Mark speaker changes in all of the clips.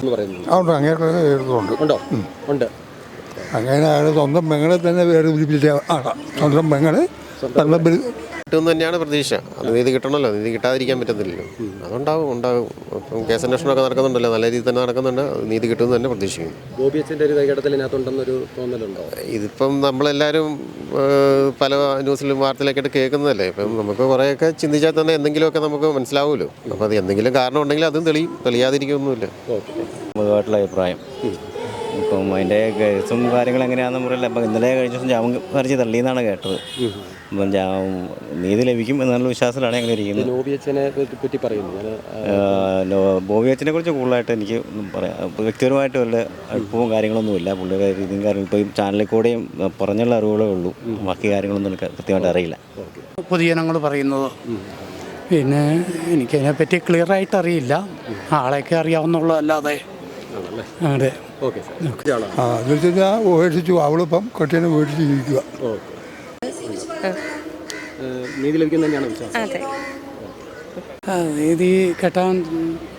Speaker 1: എന്ന് പറയുന്നത്
Speaker 2: അങ്ങനെയൊക്കെ എഴുതുന്നുണ്ട്
Speaker 1: ഉണ്ടോ? ഉണ്ട്.
Speaker 2: അങ്ങനെ അയാൾ സ്വന്തം പെങ്ങളെ തന്നെ വേറെ പിടിപ്പിച്ച ആളാണ് സ്വന്തം പെങ്ങളെ സ്വന്തം
Speaker 3: കിട്ടുമെന്ന് തന്നെയാണ് പ്രതീക്ഷ. അത് നീതി കിട്ടണമല്ലോ. നീതി കിട്ടാതിരിക്കാൻ പറ്റത്തില്ലല്ലോ. അതുണ്ടാവും ഉണ്ടാകും ഇപ്പം കേസന്വേഷണമൊക്കെ നടക്കുന്നുണ്ടല്ലോ. നല്ല രീതിയിൽ തന്നെ നടക്കുന്നുണ്ട്. നീതി കിട്ടുമെന്ന് തന്നെ പ്രതീക്ഷിക്കുന്നു.
Speaker 1: ബോബി അച്ഛന്റെ ഒരു കൈകടത്തൽ ഇതിനകത്തുണ്ടെന്നൊരു തോന്നലുണ്ടോ?
Speaker 3: ഇതിപ്പം നമ്മളെല്ലാവരും പല ന്യൂസിലും വാർത്തയിലൊക്കെ കേൾക്കുന്നതല്ലേ. ഇപ്പം നമുക്ക് കുറേയൊക്കെ ചിന്തിച്ചാൽ തന്നെ എന്തെങ്കിലുമൊക്കെ നമുക്ക് മനസ്സിലാവുമല്ലോ. അപ്പോൾ അത് എന്തെങ്കിലും കാരണം ഉണ്ടെങ്കിൽ അതും തെളിയും. തെളിയാതിരിക്കൊന്നുമില്ല
Speaker 4: പൊതുവായിട്ടുള്ള അഭിപ്രായം. ഇപ്പം അതിന്റെ കേസും കാര്യങ്ങളും എങ്ങനെയാണെന്ന് പറയില്ല അപ്പം ഇന്നലെ കഴിഞ്ഞ ദിവസം ജാമ്യം ഹർജി തള്ളിയെന്നാണ് കേട്ടത്. അപ്പം നീതി ലഭിക്കും എന്നുള്ള വിശ്വാസത്തിലാണ് ഞങ്ങൾ ഇരിക്കുന്നത്.
Speaker 1: നോബി അച്ഛനെ പറ്റി പറയുന്നു. ഞാൻ
Speaker 4: ബോബി അച്ഛനെ കുറിച്ച് കൂടുതലായിട്ട് എനിക്ക് പറയാം വ്യക്തിപരമായിട്ട് വല്ല അടുപ്പവും കാര്യങ്ങളൊന്നുമില്ല പുള്ളിയുടെ രീതിയും കാര്യം ഇപ്പം ചാനലിൽ കൂടെയും പറഞ്ഞുള്ള അറിവുകളേ ഉള്ളൂ. ബാക്കി കാര്യങ്ങളൊന്നും എനിക്ക് കൃത്യമായിട്ട് അറിയില്ല.
Speaker 5: പൊതുജനങ്ങൾ പറയുന്നത് പിന്നെ എനിക്കതിനെപ്പറ്റി ക്ലിയർ ആയിട്ട് അറിയില്ല. ആളെയൊക്കെ അറിയാവുന്നുള്ളതല്ലാതെ അതെ.
Speaker 1: ഓക്കെ
Speaker 2: കഴിഞ്ഞാൽ ഉപേക്ഷിച്ചു. അവളിപ്പം കെട്ടിനെ ഉപേക്ഷിച്ച് ജീവിക്കുക.
Speaker 1: ഓക്കെ. നീതി ലഭിക്കും തന്നെയാണ് വിശ്വാസം.
Speaker 6: അതെ.
Speaker 5: നീതി കെട്ടാൻ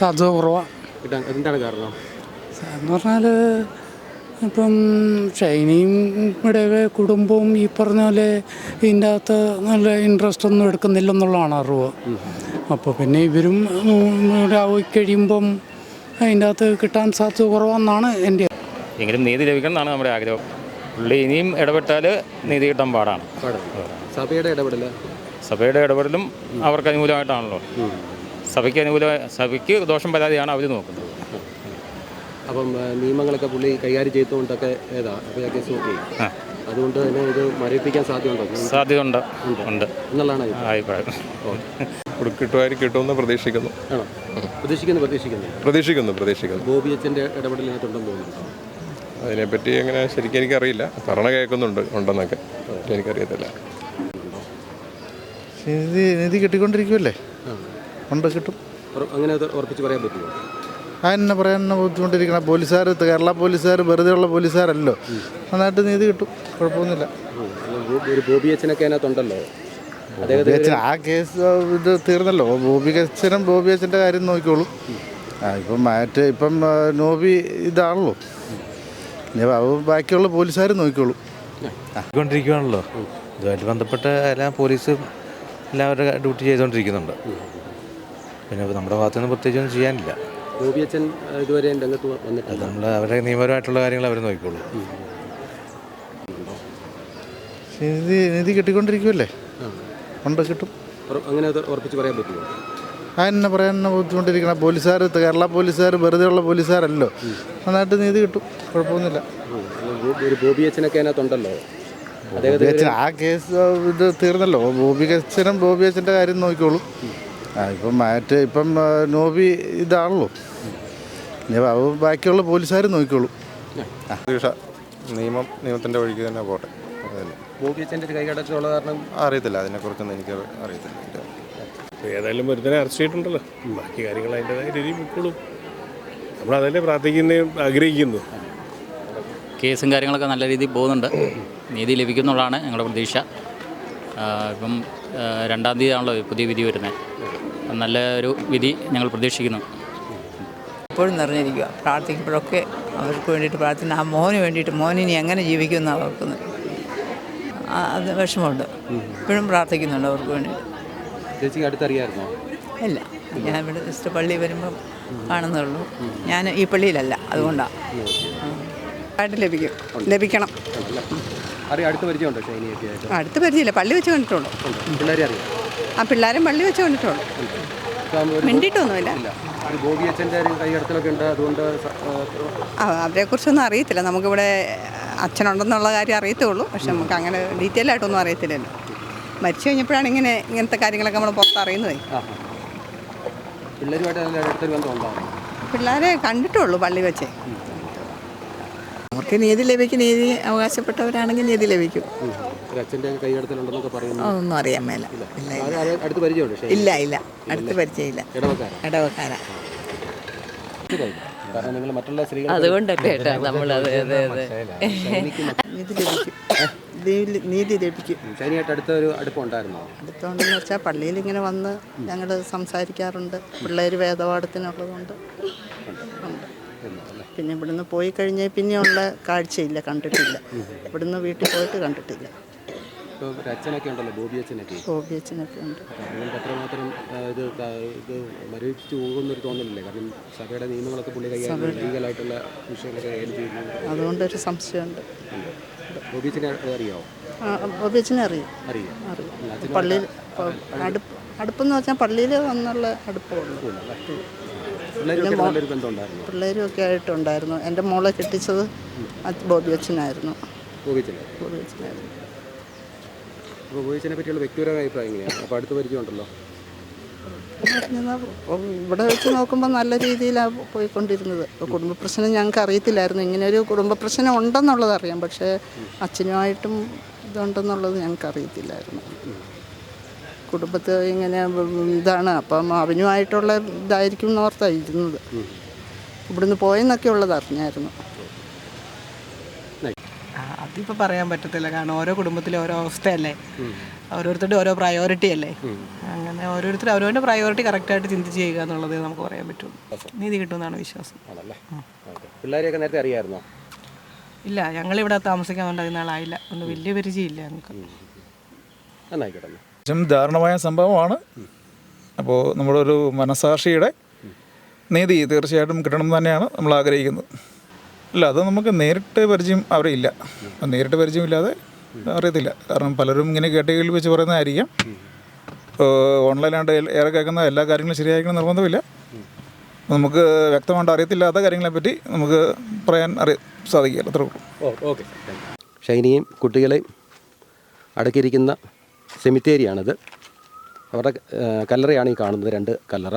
Speaker 5: സാധ്യത കുറവാണ്
Speaker 1: കിട്ടാൻ എന്താണ് കാരണം?
Speaker 5: എന്ന് പറഞ്ഞാൽ ഇപ്പം ഷൈനിയും ഇവിടെ കുടുംബവും ഈ പറഞ്ഞ പോലെ ഇതിന്റെ അകത്ത് നല്ല ഇൻട്രസ്റ്റ് ഒന്നും എടുക്കുന്നില്ലെന്നുള്ളതാണ് അറിവ്. അപ്പോൾ പിന്നെ ഇവരും ആയി കഴിയുമ്പം അതിന്റെ അകത്ത് കിട്ടാൻ സാധ്യത കുറവാണെന്നാണ് എന്റെ
Speaker 7: എങ്കിലും നീതി ലഭിക്കണം എന്നാണ് നമ്മുടെ ആഗ്രഹം. പുള്ളി ഇനിയും ഇടപെട്ടാൽ നീതി കിട്ടാൻ പാടാണ്.
Speaker 1: സഭയുടെ ഇടപെടൽ
Speaker 7: സഭയുടെ ഇടപെടലും അവർക്ക് അനുകൂലമായിട്ടാണല്ലോ. സഭയ്ക്ക് അനുകൂല സഭയ്ക്ക് ദോഷം പരാതിയാണ് അവർ നോക്കുന്നത്.
Speaker 1: അപ്പം നിയമങ്ങളൊക്കെ പുള്ളി കൈകാര്യം ചെയ്തുകൊണ്ടൊക്കെ ഏതാ? അപ്പോൾ കേസ്
Speaker 7: നോക്കി.
Speaker 1: അതുകൊണ്ട് തന്നെ ഇത് മരവിപ്പിക്കാൻ സാധ്യതയുണ്ടോ?
Speaker 7: സാധ്യത ഉണ്ട്? ഉണ്ട്.
Speaker 1: എന്നുള്ളതാണ് അഭിപ്രായം.
Speaker 8: കിട്ടുമായിരിക്കും കിട്ടുമെന്ന് പ്രതീക്ഷിക്കുന്നു.
Speaker 1: ആണോ? പ്രതീക്ഷിക്കുന്നു പ്രതീക്ഷിക്കുന്നു.
Speaker 8: പ്രതീക്ഷിക്കുന്നു പ്രതീക്ഷിക്കുന്നു.
Speaker 1: ബോബി ഇടപെടലിനകത്തുണ്ടെന്ന് തോന്നുന്നുണ്ടോ?
Speaker 8: അതിനെപ്പറ്റി അങ്ങനെ ശരിക്കും എനിക്കറിയില്ല. പറഞ്ഞ കേൾക്കുന്നുണ്ട് ഉണ്ടെന്നൊക്കെ. എനിക്കറിയത്തില്ല.
Speaker 9: നിധി നിധി കിട്ടിക്കൊണ്ടിരിക്കുമല്ലേ. ഉണ്ട് കിട്ടും?
Speaker 1: അങ്ങനെ ഉറപ്പിച്ച് പറയാൻ പറ്റുമോ?
Speaker 9: അതിനെ പറയാൻ ബുദ്ധിമുട്ടിരിക്കണം? പോലീസുകാർ കേരള പോലീസുകാർ വെറുതെ ഉള്ള പോലീസുകാരല്ലോ. നന്നായിട്ട് നീതി കിട്ടും. കുഴപ്പമൊന്നുമില്ല.
Speaker 1: ബോബി അച്ഛനൊക്കെ അതിനകത്തുണ്ടല്ലോ.
Speaker 9: ബോബി അച്ഛൻ ആ കേസ് ഇത് തീർന്നല്ലോ. ബോബി അച്ഛനും ബോബി അച്ഛന്റെ കാര്യം നോക്കിക്കോളൂ. ആ ഇപ്പം മറ്റേ ഇപ്പം നോബി ഇതാണല്ലോ. ബാക്കിയുള്ള പോലീസുകാർ നോക്കിക്കോളൂ.
Speaker 10: കൊണ്ടിരിക്കുകയാണല്ലോ ഇതുമായിട്ട് ബന്ധപ്പെട്ട എല്ലാ പോലീസും എല്ലാവരുടെ ഡ്യൂട്ടി ചെയ്തുകൊണ്ടിരിക്കുന്നുണ്ട്. പിന്നെ നമ്മുടെ ഭാഗത്തു നിന്ന് പ്രത്യേകിച്ചൊന്നും ചെയ്യാനില്ല.
Speaker 1: ഇതുവരെ രംഗത്ത് വന്നിട്ടില്ല.
Speaker 10: നമ്മൾ അവരുടെ നിയമപരമായിട്ടുള്ള കാര്യങ്ങൾ അവർ നോക്കിക്കോളൂ.
Speaker 9: നിധി നിധി കിട്ടിക്കൊണ്ടിരിക്കുമല്ലേ
Speaker 1: ആ.
Speaker 9: ഉണ്ട് കിട്ടും?
Speaker 1: അങ്ങനെ ഉറപ്പിച്ച് പറയാൻ പറ്റുമോ?
Speaker 9: അതിനെ പറയാൻ തന്നെ ബുദ്ധിമുട്ടിരിക്കണം പോലീസുകാർ കേരള പോലീസുകാർ വെറുതെ ഉള്ള പോലീസുകാരല്ലോ നന്നായിട്ട് നീതി കിട്ടും. കുഴപ്പമൊന്നുമില്ല.
Speaker 1: ഒരു ബോബി അച്ഛനൊക്കെ അതിനകത്തുണ്ടല്ലോ?
Speaker 9: ബോബി അച്ഛൻ ആ കേസ് ഇത് തീർന്നല്ലോ. ബോബി അച്ഛനും ബോബി അച്ഛന്റെ കാര്യം നോക്കിക്കോളൂ. ആ ഇപ്പം മറ്റേ ഇപ്പം നോബി ഇതാണല്ലോ. ബാക്കിയുള്ള പോലീസുകാർ നോക്കിക്കോളൂ.
Speaker 8: നിയമം നിയമത്തിന്റെ വഴിക്ക് തന്നെ പോട്ടെ. അറിയത്തില്ല. അതിനെക്കുറിച്ചൊന്നും എനിക്ക് അറിയത്തില്ല.
Speaker 11: ഏതായാലും ഒരുത്തനെ അറസ്റ്റ് ചെയ്തിട്ടുണ്ടല്ലോ. ബാക്കി കാര്യങ്ങൾ അതിന്റെതായ രീതിയിൽ നമ്മളതല്ലേ പ്രാർത്ഥിക്കുന്നതും ആഗ്രഹിക്കുന്നു.
Speaker 7: കേസും കാര്യങ്ങളൊക്കെ നല്ല രീതിയിൽ പോകുന്നുണ്ട്. നീതി ലഭിക്കുന്നുള്ളതാണ് ഞങ്ങളുടെ പ്രതീക്ഷ. ഇപ്പം രണ്ടാം തീയതി ആണല്ലോ പുതിയ വിധി വരുന്നത്. നല്ല ഒരു വിധി ഞങ്ങൾ പ്രതീക്ഷിക്കുന്നു.
Speaker 6: എപ്പോഴും നിറഞ്ഞിരിക്കുക. പ്രാർത്ഥിക്കുമ്പോഴൊക്കെ അവർക്ക് വേണ്ടിയിട്ട് പ്രാർത്ഥന ആ മോന് വേണ്ടിയിട്ട് മോനിനി എങ്ങനെ ജീവിക്കുമെന്ന് അവർക്ക് അത് വിഷമമുണ്ട്. ഇപ്പോഴും പ്രാർത്ഥിക്കുന്നുണ്ട് അവർക്ക് വേണ്ടിയിട്ട്.
Speaker 1: ചേച്ചി അടുത്തറിയായിരുന്നോ
Speaker 6: ഇല്ല. ഞാൻ ഇവിടെ ജസ്റ്റ് പള്ളി വരുമ്പം കാണുന്നുള്ളൂ. ഞാൻ ഈ പള്ളിയിലല്ല അതുകൊണ്ടാണ് ആയിട്ട് ലഭിക്കും. ലഭിക്കണം.
Speaker 1: അടുത്ത് പരിചയമുണ്ടോ
Speaker 6: അടുത്ത് പരിചയമില്ല. പള്ളി വെച്ച് കണ്ടിട്ടുള്ളൂ. ആ പിള്ളേരും പള്ളി വെച്ച് കണ്ടിട്ടുള്ളൂ.
Speaker 1: മിണ്ടിട്ടൊന്നുമില്ല.
Speaker 6: അവരെ കുറിച്ചൊന്നും അറിയത്തില്ല. നമുക്കിവിടെ അച്ഛനുണ്ടെന്നുള്ള കാര്യം അറിയത്തുള്ളൂ. പക്ഷെ നമുക്ക് അങ്ങനെ ഡീറ്റെയിൽ ആയിട്ടൊന്നും അറിയത്തില്ലല്ലോ. മരിച്ചു കഴിഞ്ഞപ്പോഴാണ് ഇങ്ങനെ ഇങ്ങനത്തെ കാര്യങ്ങളൊക്കെ നമ്മൾ പുറത്ത് അറിയുന്നത്
Speaker 1: ആ, ആ. പിള്ളേരുമായിട്ട് നല്ല അടുത്തൊരു ബന്ധം ഉണ്ടാവും
Speaker 6: പിള്ളേരെ കണ്ടിട്ടുള്ളൂ പള്ളി വെച്ച്.
Speaker 12: അവർക്ക് നീതി ലഭിക്കും നീതി അവകാശപ്പെട്ടവരാണെങ്കിൽ നീതി ലഭിക്കും. ഒന്നും അറിയാൻ മേല. ഇല്ല. ഇല്ല ഇല്ല. അടുത്ത് പരിചയമില്ല. ഇടവക്കാരാ.
Speaker 1: കാരണം നിങ്ങൾ മറ്റുള്ള സ്ത്രീകൾ
Speaker 6: അതുകൊണ്ടല്ലേ നമ്മൾ അതെ അതെ. അതെ
Speaker 12: നീതി ലഭിക്കും. നീതി- നീതി ലഭിക്കും.
Speaker 1: ഷൈനിയായിട്ട് അടുത്ത ഒരു അടുപ്പം ഉണ്ടായിരുന്നോ?
Speaker 12: അടുത്തോണ്ടെന്ന് വെച്ചാൽ പള്ളിയിൽ ഇങ്ങനെ വന്ന് ഞങ്ങൾ സംസാരിക്കാറുണ്ട്. പിള്ളേർ വേദപാഠത്തിനുള്ളതുകൊണ്ട്. ഉണ്ട് പിന്നെ ഇവിടുന്ന് പോയി കഴിഞ്ഞാൽ പിന്നെയുള്ള കാഴ്ചയില്ല കണ്ടിട്ടില്ല. ഇവിടുന്ന് വീട്ടിൽ പോയിട്ട് കണ്ടിട്ടില്ല.
Speaker 1: ഇപ്പോൾ ഒരു അച്ഛനൊക്കെ ഉണ്ടല്ലോ ബോബി അച്ഛനൊക്കെ.
Speaker 12: ഗോപി അച്ഛനൊക്കെ ഉണ്ട്.
Speaker 1: അപ്പോൾ അതുകൊണ്ട് അത്രമാത്രം ആ, ഇത് ക- ഇത് മരവിച്ചു പോകുന്നൊരു തോന്നലില്ലേ? കാരണം സഭയുടെ നിയമങ്ങളൊക്കെ പുള്ളി കൈകാര്യം ലീഗലായിട്ടുള്ള വിഷയങ്ങളൊക്കെ കൈകാര്യം ചെയ്യുന്നു
Speaker 12: അതുകൊണ്ടൊരു സംശയമുണ്ട്.
Speaker 1: ബോബി അച്ഛനെ അറിയാമോ
Speaker 12: ആ, ഗോപി അച്ഛനെ അറിയും.
Speaker 1: അറിയാം?
Speaker 12: അറിയും. പള്ളിയിൽ അടുപ്പ് അടുപ്പെന്ന് വെച്ചാൽ പള്ളിയിൽ വന്നുള്ള അടുപ്പമുള്ളൂ
Speaker 1: പിള്ളേരൊക്കെ നല്ലൊരു ബന്ധം ഉണ്ടായിരുന്നു
Speaker 12: പിള്ളേരും ഒക്കെ ആയിട്ടുണ്ടായിരുന്നു. എന്റെ മോളെ കെട്ടിച്ചത് അത് ബോബി അച്ഛനായിരുന്നു.
Speaker 1: ബോബി അച്ഛനെ.
Speaker 12: ബോബി അച്ഛനായിരുന്നു.
Speaker 1: അപ്പോൾ അച്ഛനെ പറ്റിയുള്ള വ്യക്തിപരമായ അഭിപ്രായം അപ്പോൾ അടുത്ത് പരിചയമുണ്ടല്ലോ.
Speaker 12: ഇവിടെ വെച്ച് നോക്കുമ്പോൾ നല്ല രീതിയിലാണ് പോയിക്കൊണ്ടിരുന്നത്. കുടുംബ പ്രശ്നം ഞങ്ങൾക്ക് അറിയത്തില്ലായിരുന്നു. ഇങ്ങനെ ഒരു കുടുംബ പ്രശ്നം ഉണ്ടെന്നുള്ളത് അറിയാം. പക്ഷേ അച്ഛനുമായിട്ടും ഇതുണ്ടെന്നുള്ളത് ഞങ്ങൾക്ക് അറിയത്തില്ലായിരുന്നു. കുടുംബത്തിൽ ഇങ്ങനെ ഇതാണ്. അപ്പം അവനുമായിട്ടുള്ള ഇതായിരിക്കും എന്നോർത്തായിരുന്നത് ഇവിടുന്ന് പോയെന്നൊക്കെ ഉള്ളത് അറിഞ്ഞായിരുന്നു.
Speaker 13: അതിപ്പോൾ പറയാൻ പറ്റത്തില്ല. കാരണം ഓരോ കുടുംബത്തിലെ ഓരോ അവസ്ഥയല്ലേ? ഓരോരുത്തരുടെ ഓരോ പ്രയോറിറ്റി അല്ലേ? അങ്ങനെ ഓരോരുത്തർ അവരവന്റെ പ്രയോറിറ്റി കറക്റ്റായിട്ട് ചിന്തിച്ച് ചെയ്യുക എന്നുള്ളത് നമുക്ക് പറയാൻ പറ്റുള്ളൂ. നീതി കിട്ടുമെന്നാണ് വിശ്വാസം.
Speaker 1: പിള്ളേരെയൊക്കെ നേരത്തെ അറിയാമായിരുന്നോ
Speaker 13: ഇല്ല ഞങ്ങളിവിടെ താമസിക്കാൻ വേണ്ട നാളായില്ല. അതുകൊണ്ട് വലിയ പരിചയമില്ല ഞങ്ങൾക്ക്.
Speaker 14: ദാരുണമായ സംഭവമാണ്. അപ്പോൾ നമ്മളൊരു ഒരു മനസാക്ഷിയുടെ നീതി തീർച്ചയായിട്ടും കിട്ടണം എന്ന് തന്നെയാണ് നമ്മൾ ആഗ്രഹിക്കുന്നത്. അല്ല അത് നമുക്ക് നേരിട്ട് പരിചയം അവിടെ ഇല്ല. നേരിട്ട് പരിചയമില്ലാതെ അറിയത്തില്ല. കാരണം പലരും ഇങ്ങനെ കേട്ടുകളിൽ വെച്ച് പറയുന്നതായിരിക്കാം. ഓൺലൈനായിട്ട് ഏറെ കേൾക്കുന്ന എല്ലാ കാര്യങ്ങളും ശരിയായിരിക്കണം നിർബന്ധമില്ല. നമുക്ക് വ്യക്തമായിട്ട് അറിയത്തില്ലാത്ത കാര്യങ്ങളെപ്പറ്റി നമുക്ക് പറയാൻ അറിയ സാധിക്കില്ല അത്രേ ഉള്ളൂ.
Speaker 1: Oh okay. ഷൈനിയും കുട്ടികളെയും അടക്കിയിരിക്കുന്ന സെമിത്തേരിയാണിത്. അവരുടെ കല്ലറയാണ് ഈ കാണുന്നത് രണ്ട് കല്ലറ.